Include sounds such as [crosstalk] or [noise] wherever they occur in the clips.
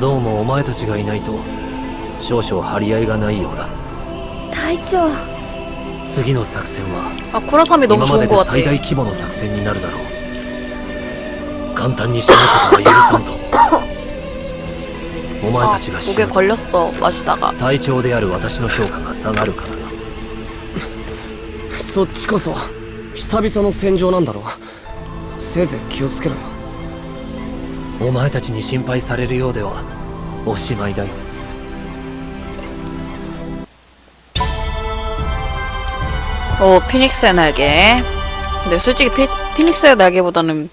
どうもお前たちがいないと少々張り合いがないようだ。隊長。次の作戦は今までで最大規模の作戦になるだろう。簡単に死ぬことは許さんぞ。[laughs] お前たちが死ぬ隊長である私の評価が下がるからな。そっちこそ久々の戦場なんだろう。せいぜい気をつけろよ。お前たちに心配されるようではおしまいだよ 오 피닉스의 날개. 근데 솔직히 피, 피닉스의 날개보다는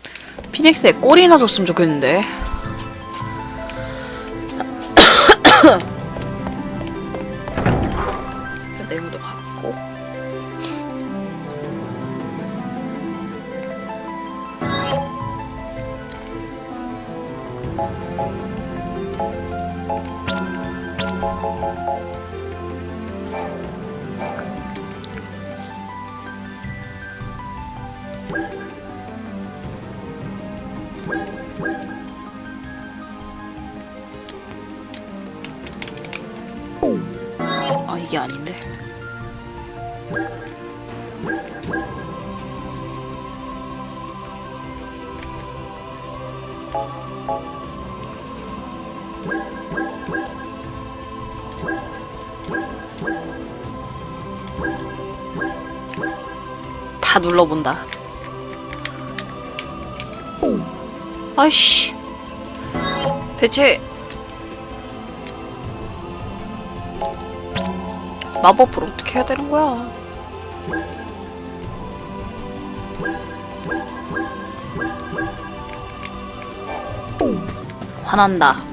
피닉스의 꼬리나 줬으면 좋겠는데. 다 눌러본다. 아이씨. 대체 마법으로 어떻게 해야 되는 거야? 화난다.「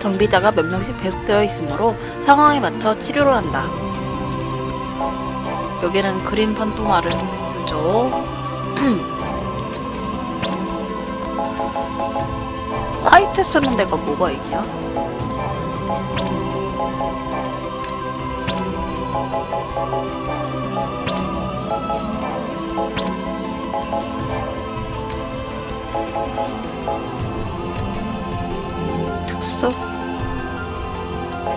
장비자가 몇 명씩 배속되어 있으므로 상황에 맞춰 치료를 한다. 여기는 그린 판토마를 쓰죠. [clears throat] 화이트 쓰는 데가 뭐가 있냐? 특수? 이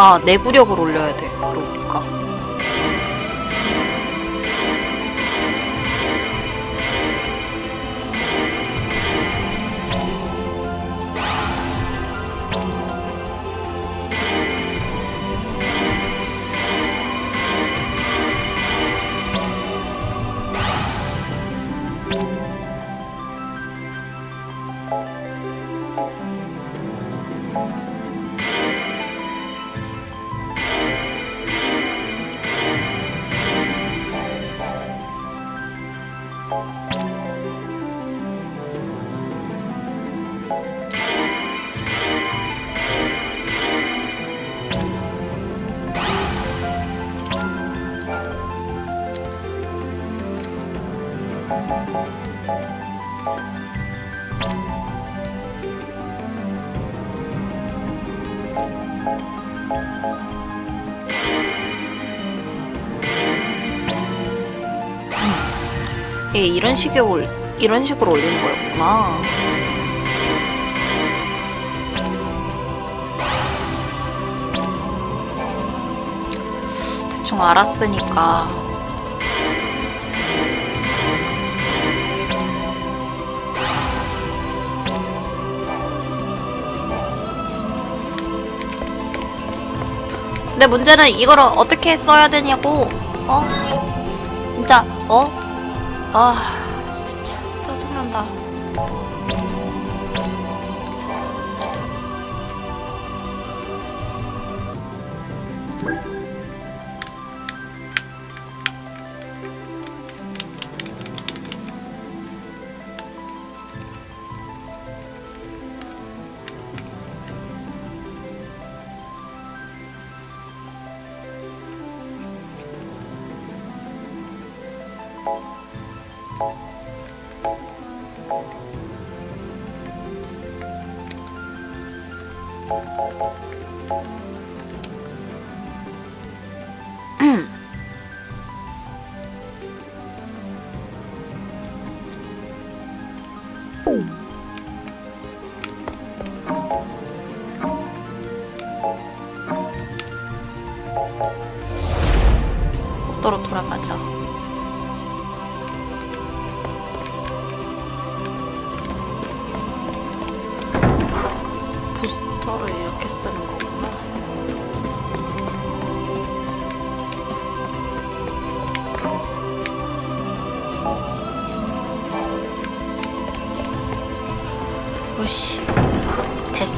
아, 내구력을 올려야 돼. 그러니까. 이게 이런 식의 올 이런 식으로 올리는 거였구나. 대충 알았으니까 근데 문제는 이걸 어떻게 써야 되냐고 어? 진짜 어? 아 진짜 짜증난다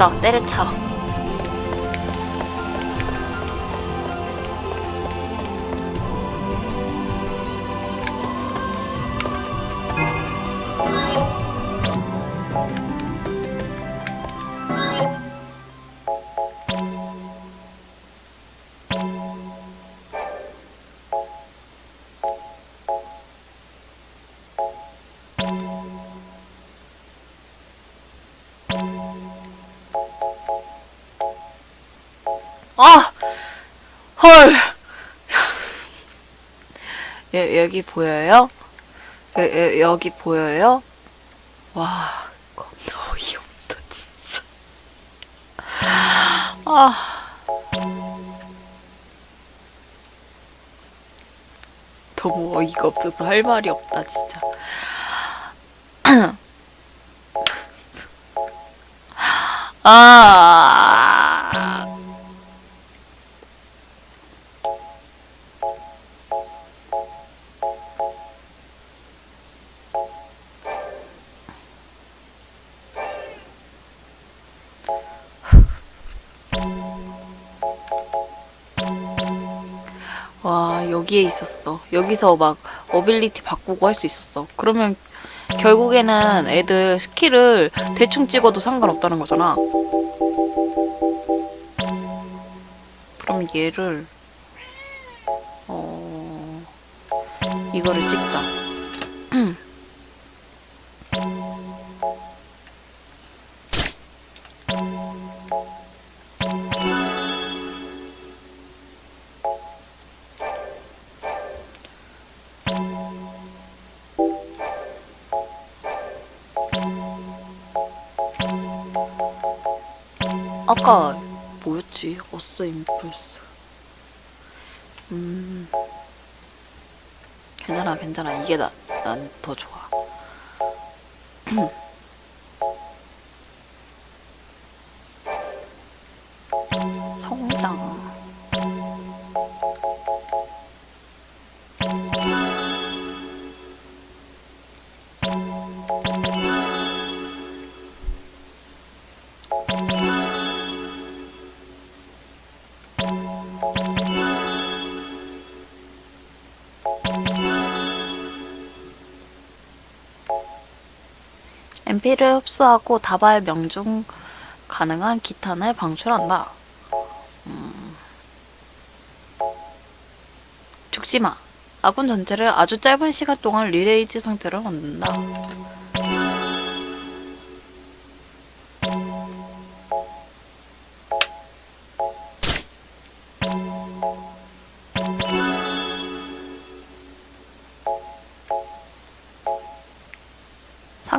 됐어. 때려쳐 아! 헐! [laughs] 여, 여기 보여요? 여, 여, 여기 보여요? 와, 겁나 어이없다, 진짜. 아. 너무 어이가 없어서 할 말이 없다, 진짜. [clears throat] 아. 여기에 있었어. 여기서 막 어빌리티 바꾸고 할 수 있었어. 그러면 결국에는 애들 스킬을 대충 찍어도 상관없다는 거잖아. 그럼 얘를 어 이거를 찍자 어스 임플스. 음. 괜찮아, 괜찮아. 이게 나, 난 더 좋아. [clears throat] MP를 흡수하고 다발 명중 가능한 기탄을 방출한다. 음. 죽지 마. 아군 전체를 아주 짧은 시간 동안 리레이즈 상태로 만든다.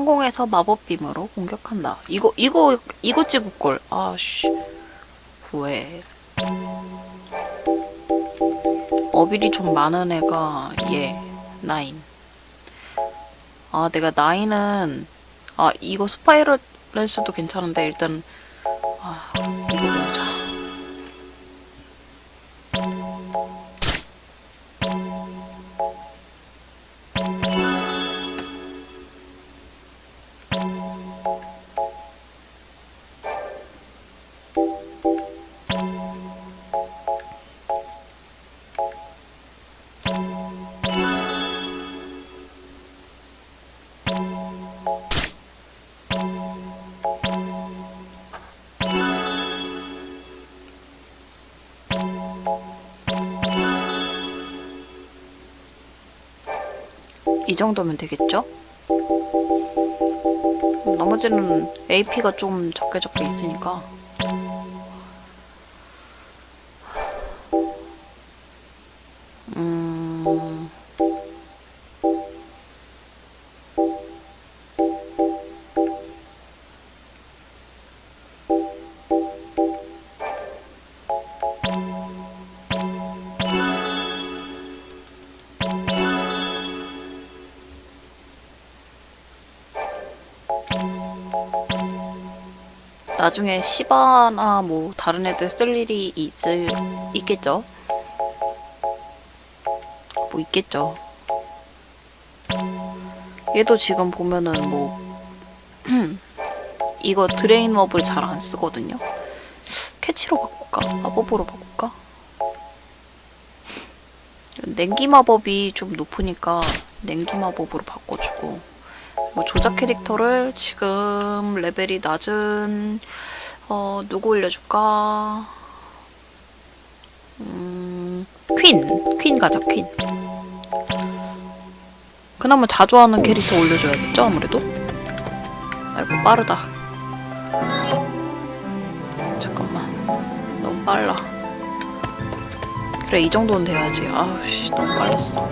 상공에서 마법 빔으로 공격한다. 이거 이거 이거 찍을 걸. 아씨. 왜? 어빌이 좀 많은 애가 얘 나인. 아 내가 나인은 아 이거 스파이럴 렌스도 괜찮은데 일단 아 이 정도면 되겠죠? 나머지는 AP가 좀 적게 적게 있으니까 나중에 시바나 뭐 다른 애들 쓸 일이 있을 있겠죠? 뭐 있겠죠. 얘도 지금 보면은 뭐 [clears throat] 이거 드레인 머블 잘 안 쓰거든요. 캐치로 바꿀까? 마법으로 바꿀까? 냉기 마법이 좀 높으니까 냉기 마법으로 바꿔주고 뭐 조작 캐릭터를 지금 레벨이 낮은 어 누구 올려줄까? 음, 퀸, 퀸 가자 퀸. 그나마 자주 하는 캐릭터 올려줘야겠죠 아무래도. 아이고 빠르다. 잠깐만, 너무 빨라. 그래 이 정도는 돼야지. 아우씨 너무 빨랐어.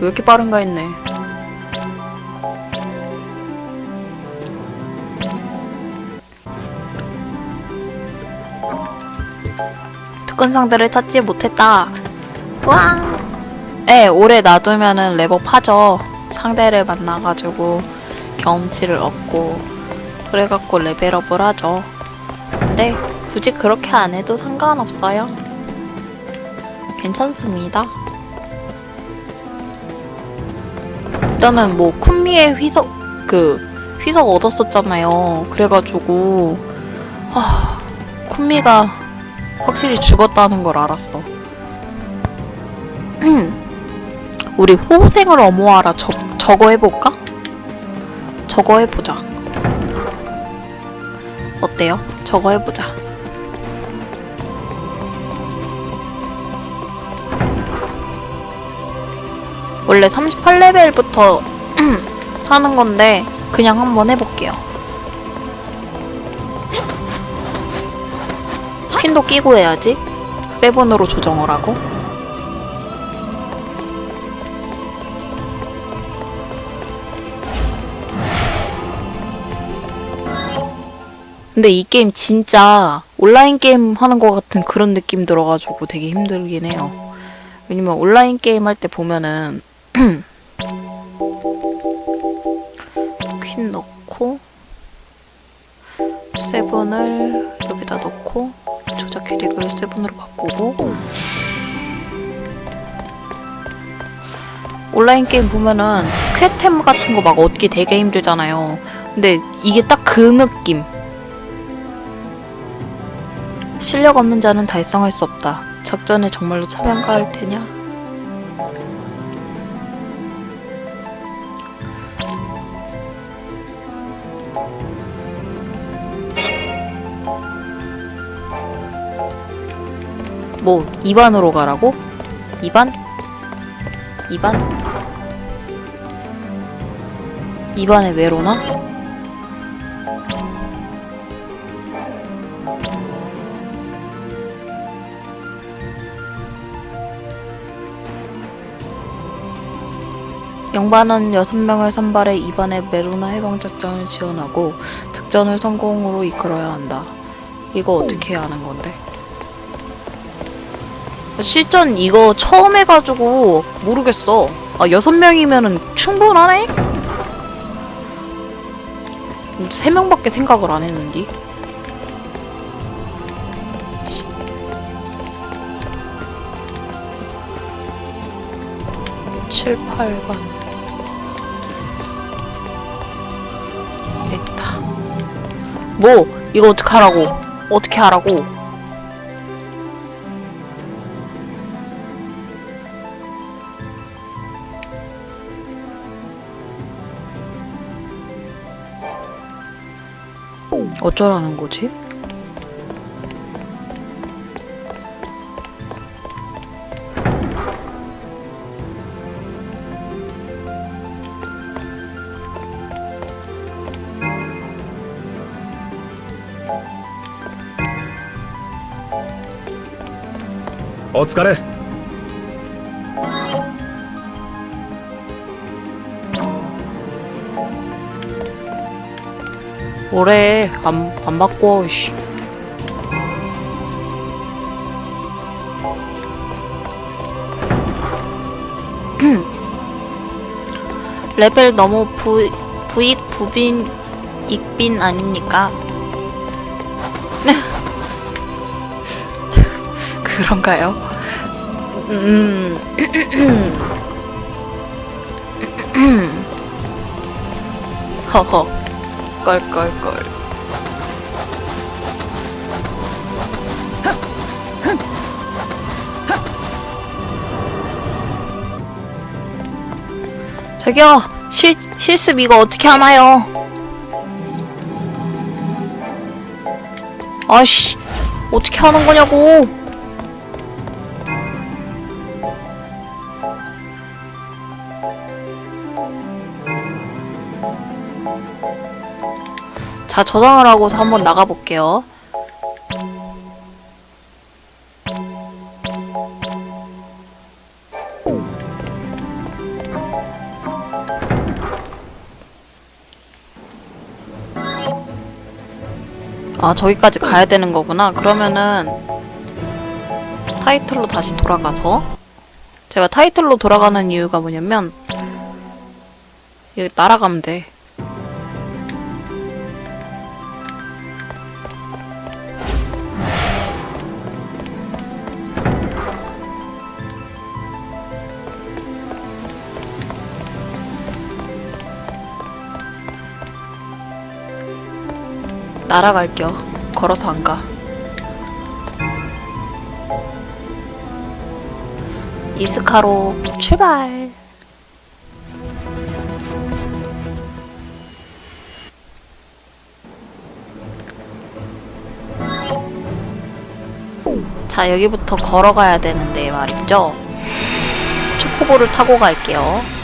왜 이렇게 빠른가 했네. 상대를 찾지 못했다. 와. 예, 오래 놔두면은 레벨하죠. 상대를 만나가지고 경험치를 얻고 그래갖고 레벨업을 하죠. 근데 굳이 그렇게 안 해도 상관없어요. 괜찮습니다. 일단은 뭐 쿤미의 휘석 그 휘석 얻었었잖아요. 그래가지고 아 쿤미가 확실히 죽었다는 걸 알았어. [clears throat] 우리 호생을 엄호하라 저, 저거 해볼까? 저거 해보자. 어때요? 저거 해보자. 원래 38레벨부터 [clears throat] 하는 건데 그냥 한번 해볼게요. 스킨도 끼고 해야지. 세븐으로 조정을 하고. 근데 이 게임 진짜 온라인 게임 하는 것 같은 그런 느낌 들어가지고 되게 힘들긴 해요. 왜냐면 온라인 게임 할 때 보면은 [clears throat] 퀸 넣고 세븐을 여기다 넣고 조작 캐릭을 세븐으로 바꾸고 온라인 게임 보면은 퀘템 같은 거 막 얻기 되게 힘들잖아요. 근데 이게 딱 그 느낌. 실력 없는 자는 달성할 수 없다. 작전에 정말로 참여가 할 테냐? 뭐 2반으로 가라고? 2반? 2반? 2반에 외로나? 영반은 6명을 선발해 이번에 메로나 해방 작전을 지원하고 작전을 성공으로 이끌어야 한다. 이거 어떻게 하는 건데? 실전 이거 처음 해가지고 모르겠어. 아, 6명이면은 충분하네? 3명밖에 생각을 안 했는데. 칠, 팔반 됐다. 뭐? 이거 어떻게 하라고? 어떻게 하라고? 어쩌라는 거지? 오疲れ 뭐래? 안, 안 바꿔, 씨. [clears throat] 레벨 너무 부, 부익 부빈 익빈 아닙니까? [laughs] 그런가요? 음. [clears throat] [clears throat] 허허. 껄껄껄. 저기요, 실, 실습 이거 어떻게 하나요? 아씨, 어떻게 하는 거냐고. 자, 저장을 하고서 한번 나가볼게요. 아, 저기까지 가야 되는 거구나. 그러면은 타이틀로 다시 돌아가서 제가 타이틀로 돌아가는 이유가 뭐냐면 여기 날아가면 돼. 날아갈게요. 걸어서 안 가. 이스카로 출발. 자, 여기부터 걸어가야 되는데 말이죠. 초코볼을 타고 갈게요.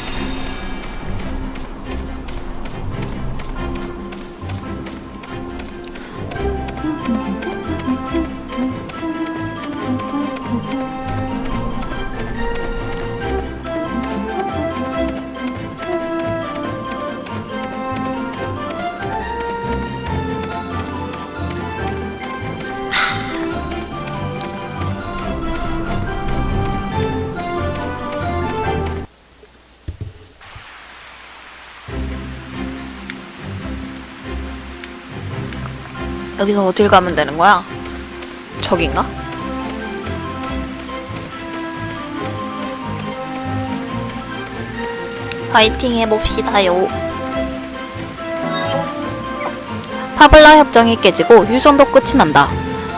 여기서 어딜 가면 되는 거야? 저긴가? 파이팅 해봅시다요. 파블라 협정이 깨지고 휴전도 끝이 난다.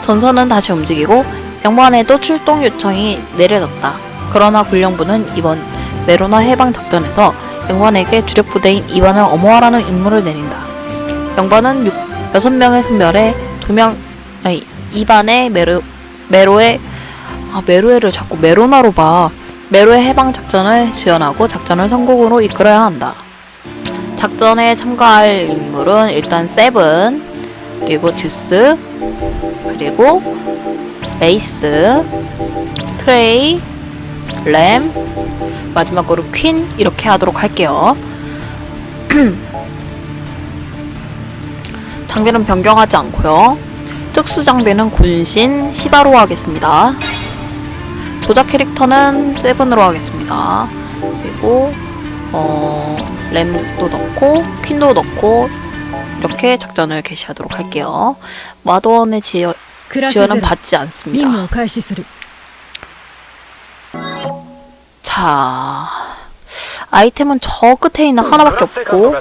전선은 다시 움직이고 영반에도 출동 요청이 내려졌다. 그러나 군령부는 이번 메로나 해방 작전에서 영반에게 주력 부대인 이반을 엄호하라는 임무를 내린다. 영반은 6, 6명의 선별에 2명, 아니, 이반의 메로, 메로의, 아, 메로에를 자꾸 메로나로 봐. 메로의 해방 작전을 지원하고 작전을 성공으로 이끌어야 한다. 작전에 참가할 인물은 일단 세븐, 그리고 듀스, 그리고 레이스, 트레이, 램, 마지막으로 퀸 이렇게 하도록 할게요. [clears throat] 장비는 변경하지 않고요. 특수 장비는 군신, 시바로 하겠습니다. 조작 캐릭터는 세븐으로 하겠습니다. 그리고 어, 램도 넣고 퀸도 넣고 이렇게 작전을 개시하도록 할게요. 마도원의 지어, 지원은 받지 않습니다. 자 아이템은 저 끝에 있는 하나밖에 없고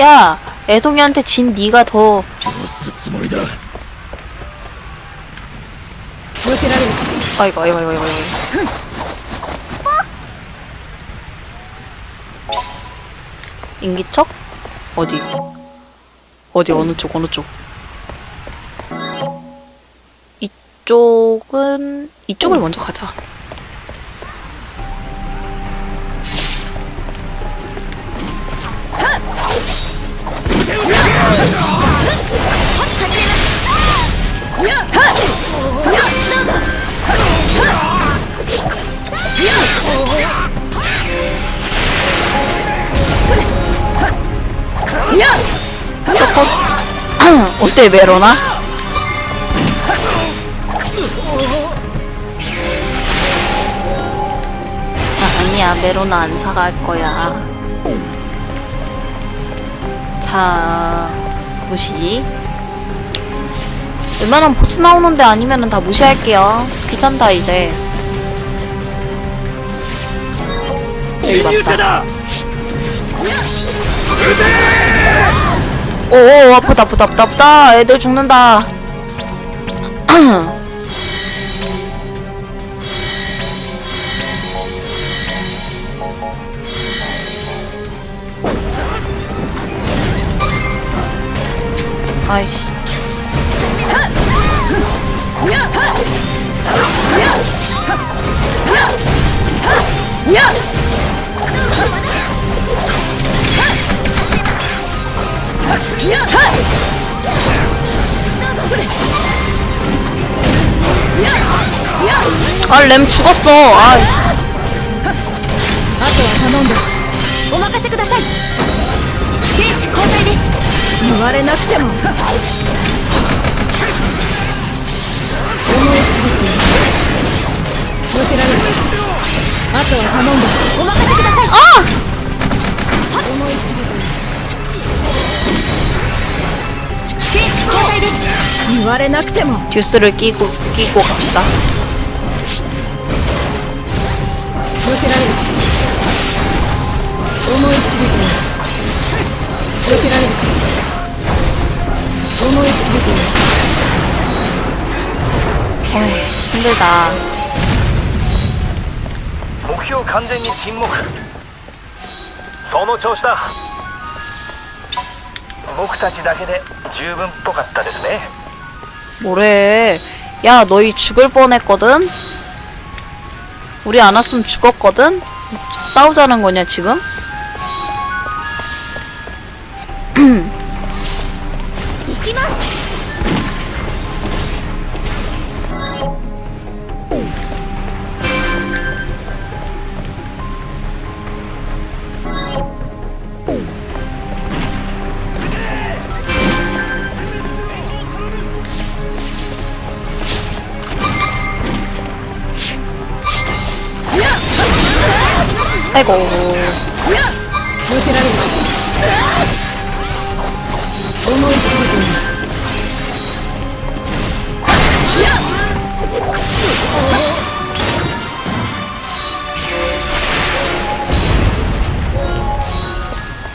야, 애송이한테 진 네가 더 避けられる 아이고 아이고 아이고 아이고. 아이고. 인기척? 어디? 어디 어느 쪽 어느 쪽? 이쪽은 이쪽을 먼저 가자. 어때 메로나? 아, 아니야 메로나 안 사갈 거야. 자 무시. 웬만하면 보스 나오는데 아니면은 다 무시할게요. 귀찮다 이제. 여기 맞다. 오 아프다 아프다 아프다 아프다. 애들 죽는다. 아이씨 아 램 죽었어. 아あ 交代です言われなくても思い知る避けられるあとは頼んだお任せください思い知る選手交代です言われなくても 듀스를 끼고 끼고 갑시다 避けられる思い知る避けられる思い知る 어이 힘들다 目標完全に沈黙その調子だ 僕たちだけで十分っぽかったですね 뭐래 야 너희 죽을 뻔했거든 우리 안 왔으면 죽었거든 싸우자는 거냐 지금?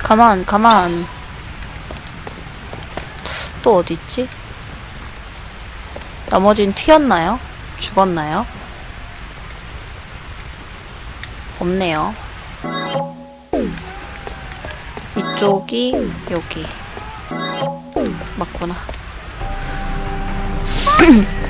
가만 가만 또 어디 있지? 나머진 튀었나요? 죽었나요? 없네요. 이쪽이 여기 맞구나. [clears throat]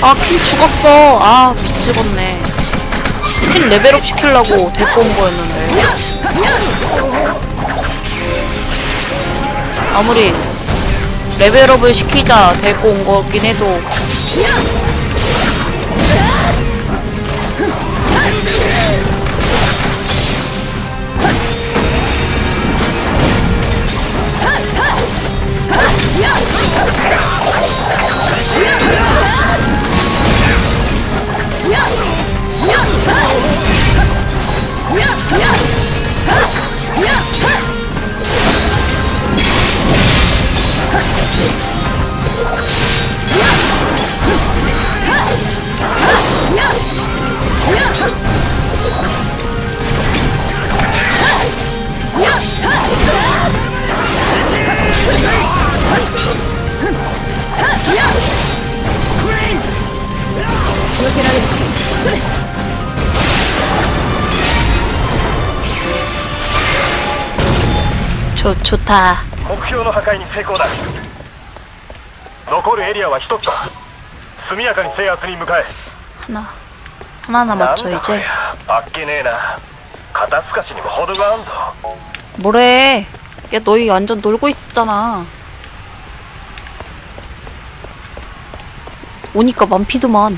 아, 킨 죽었어. 아, 미치겠네. 킨 레벨업 시키려고 데리고 온 거였는데. 아무리 레벨업을 시키자 데리고 온 거긴 해도. 좋, 좋다. 目標の破壊に成功だ残るエリアは一つだ速やかに制圧に向かえ 하나. 하나 なんだ 남았죠, これ 이제. あっけねえな肩透かしにも程があんぞ 뭐래. 야, 너희 완전 놀고 있었잖아. 오니까 만피드만.